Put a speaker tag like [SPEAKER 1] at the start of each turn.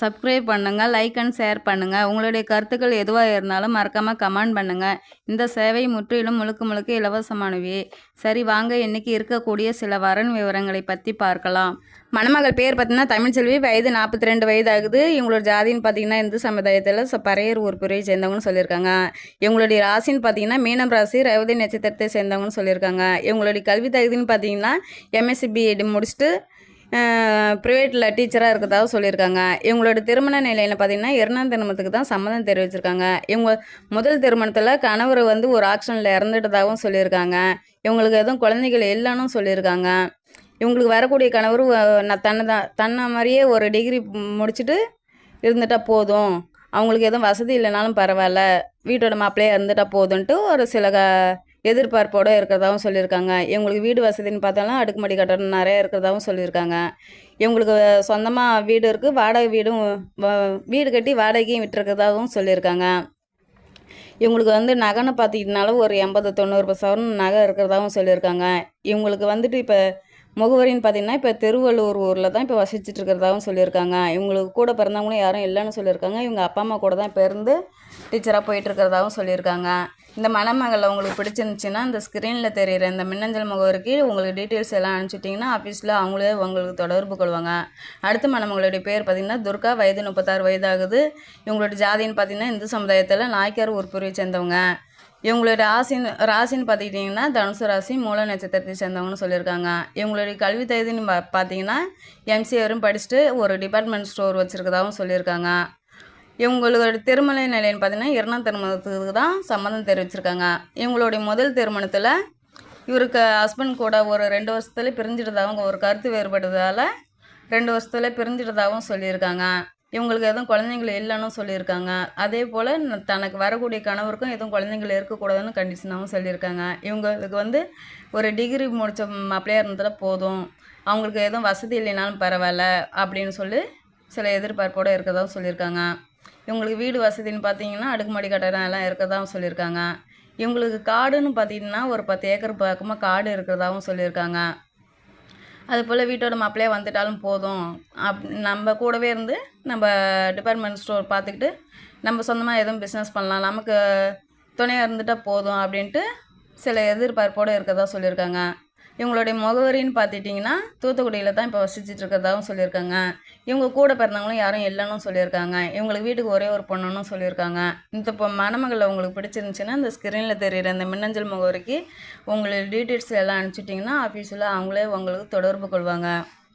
[SPEAKER 1] Subscribe பண்ணுங்கள் like and share பண்ணுங்கள் உங்களுடைய கருத்துக்கள் எதுவாக இருந்தாலும் மறக்காமல் கமெண்ட் பண்ணுங்கள் இந்த சேவை முற்றிலும் முழுக்க முழுக்க இலவசமானவே. சரி வாங்க இன்றைக்கி இருக்கக்கூடிய சில வரன் விவரங்களை பற்றி பார்க்கலாம். மணமகள் பேர் பார்த்தீங்கன்னா தமிழ்ச்செல்வி வயது நாற்பத்தி ரெண்டு வயது ஆகுது இவங்களோட ஜாதின்னு பார்த்தீங்கன்னா இந்து சமுதாயத்தில் ச- பறையர் ஊர் பிரிவை சேர்ந்தவங்கன்னு சொல்லியிருக்காங்க. இவங்களுடைய ராசின்னு பார்த்தீங்கன்னா மீனம் ராசி ரேவதி நட்சத்திரத்தை சேர்ந்தவங்கன்னு சொல்லியிருக்காங்க. இவங்களுடைய கல்வி தகுதின்னு பார்த்தீங்கன்னா எம்எஸ்சி பிஎட் முடிச்சுட்டு ப்ரைவேட்டில் டீச்சராக இருக்கிறதாக சொல்லியிருக்காங்க. இவங்களோட திருமண நிலையில் பார்த்தீங்கன்னா இரண்டாம் திருமணத்துக்கு தான் சம்மதம் தெரிவிச்சிருக்காங்க. இவங்க முதல் திருமணத்தில் கணவர் வந்து ஒரு ஆக்ஷனில் இறந்துட்டதாகவும் சொல்லியிருக்காங்க. இவங்களுக்கு எதுவும் குழந்தைகள் இல்லைன்னு சொல்லியிருக்காங்க. இவங்களுக்கு வரக்கூடிய கணவர் நான் தன்னை தான் தன்னை மாதிரியே ஒரு டிகிரி முடிச்சுட்டு இருந்துட்டா போதும். அவங்களுக்கு எதுவும் வசதி இல்லைனாலும் பரவாயில்ல. வீட்டோட மாப்பிள்ளையே இருந்துட்டால் போதுன்ட்டு ஒரு சில க எதிர்பார்ப்போடு இருக்கிறதாவும் சொல்லியிருக்காங்க. இவங்களுக்கு வீடு வசதின்னு பார்த்தாலும் அடுக்குமாடி கட்டணம் நிறைய இருக்கிறதாவும் சொல்லியிருக்காங்க. இவங்களுக்கு சொந்தமாக வீடு இருக்குது வாடகை வீடும் வீடு கட்டி வாடகையும் விட்டுருக்கிறதாகவும் சொல்லியிருக்காங்க. இவங்களுக்கு வந்து நகைன்னு பார்த்துக்கிட்டனால ஒரு எண்பது தொண்ணூறு சவரன் நகை இருக்கிறதாகவும் சொல்லியிருக்காங்க. இவங்களுக்கு வந்துட்டு இப்போ முகவரின்னு பார்த்தீங்கன்னா இப்போ திருவள்ளூர் ஊரில் தான் இப்போ வசிச்சுட்டு இருக்கிறதாவும் சொல்லியிருக்காங்க. இவங்களுக்கு கூட பிறந்தவங்களும் யாரும் இல்லைன்னு சொல்லியிருக்காங்க. இவங்க அப்பா அம்மா கூட தான் பிறந்து டீச்சராக போயிட்டுருக்கிறதாகவும் சொல்லியிருக்காங்க. இந்த மணமகளை உங்களுக்கு பிடிச்சிருந்துச்சின்னா இந்த ஸ்க்ரீனில் தெரியிற இந்த மின்னஞ்சல் முகவரிக்கு உங்களுக்கு டீட்டெயில்ஸ் எல்லாம் அனுப்பிச்சிட்டிங்கன்னா ஆஃபீஸில் அவங்களே உங்களுக்கு தொடர்பு கொள்வாங்க. அடுத்த மணமகளுடைய பேர் பார்த்திங்கன்னா துர்கா. வயது முப்பத்தாறு வயதாகுது. இவங்களோட ஜாதின்னு பார்த்திங்கன்னா இந்து சமுதாயத்தில் நாய்க்கார் உருப்புரிவை சேர்ந்தவங்க. இவங்களுடைய ராசின்னு ராசின்னு பார்த்துக்கிட்டிங்கன்னா தனுசு ராசி மூல நட்சத்திரத்தை சேர்ந்தவங்கன்னு சொல்லியிருக்காங்க. இவங்களுடைய கல்வி தகுதின்னு பா பார்த்தீங்கன்னா எம்சிஏ வரும் படிச்சுட்டு ஒரு டிபார்ட்மெண்ட் ஸ்டோர் வச்சுருக்கதாகவும் சொல்லியிருக்காங்க. இவங்களோட திருமண நிலைன்னு பார்த்தீங்கன்னா இரண்டாம் திருமணத்துக்கு தான் சம்மதம் தெரிவிச்சிருக்காங்க. இவங்களுடைய முதல் திருமணத்தில் இவருக்கு ஹஸ்பண்ட் கூட ஒரு ரெண்டு வருஷத்துல பிரிஞ்சிட்டதாகவும் ஒரு கருத்து வேறுபட்டதால் ரெண்டு வருஷத்துல பிரிஞ்சிட்டதாகவும் சொல்லியிருக்காங்க. இவங்களுக்கு எதுவும் குழந்தைங்கள் இல்லைன்னு சொல்லியிருக்காங்க. அதே போல் தனக்கு வரக்கூடிய கணவருக்கும் எதுவும் குழந்தைங்கள் இருக்கக்கூடாதுன்னு கண்டிஷனாகவும் சொல்லியிருக்காங்க. இவங்களுக்கு வந்து ஒரு டிகிரி முடித்த மாப்பிள்ளையாக இருந்தால் போதும். அவங்களுக்கு எதுவும் வசதி இல்லைனாலும் பரவாயில்ல அப்படின்னு சொல்லி சில எதிர்பார்ப்போடு இருக்கதாகவும் சொல்லியிருக்காங்க. இவங்களுக்கு வீடு வசதின்னு பார்த்தீங்கன்னா அடுக்குமாடி கட்டடம் எல்லாம் இருக்கதாகவும் சொல்லியிருக்காங்க. இவங்களுக்கு காடுன்னு பார்த்தீங்கன்னா ஒரு பத்து ஏக்கர் பக்கமாக காடு இருக்கிறதாகவும் சொல்லியிருக்காங்க. அது போல் வீட்டோட மாப்பிள்ளையே வந்துட்டாலும் போதும். அப் நம்ம கூடவே இருந்து நம்ம டிபார்ட்மெண்ட் ஸ்டோர் பார்த்துக்கிட்டு நம்ம சொந்தமாக எதுவும் பிஸ்னஸ் பண்ணலாம். நமக்கு துணையாக இருந்துட்டால் போதும் அப்படின்ட்டு சில எதிர்பார்ப்போடு இருக்கிறதா சொல்லியிருக்காங்க. இவங்களுடைய முகவரின்னு பார்த்துட்டிங்கன்னா தூத்துக்குடியில் தான் இப்போ வசிச்சுட்டு இருக்கிறதாவும் சொல்லியிருக்காங்க. இவங்க கூட பிறந்தவங்களும் யாரும் இல்லைன்னு சொல்லியிருக்காங்க. இவங்களுக்கு வீட்டுக்கு ஒரே ஒரு பொண்ணுன்னு சொல்லியிருக்காங்க. இந்த இப்போ மணமகளை உங்களுக்கு பிடிச்சிருந்துச்சுன்னா இந்த ஸ்க்ரீனில் தெரியிற இந்த மின்னஞ்சல் முகவரிக்கு உங்களுடைய டீட்டெயில்ஸ் எல்லாம் அனுப்பிச்சிட்டிங்கன்னா ஆஃபீஸில் அவங்களே உங்களுக்கு தொடர்பு கொள்வாங்க.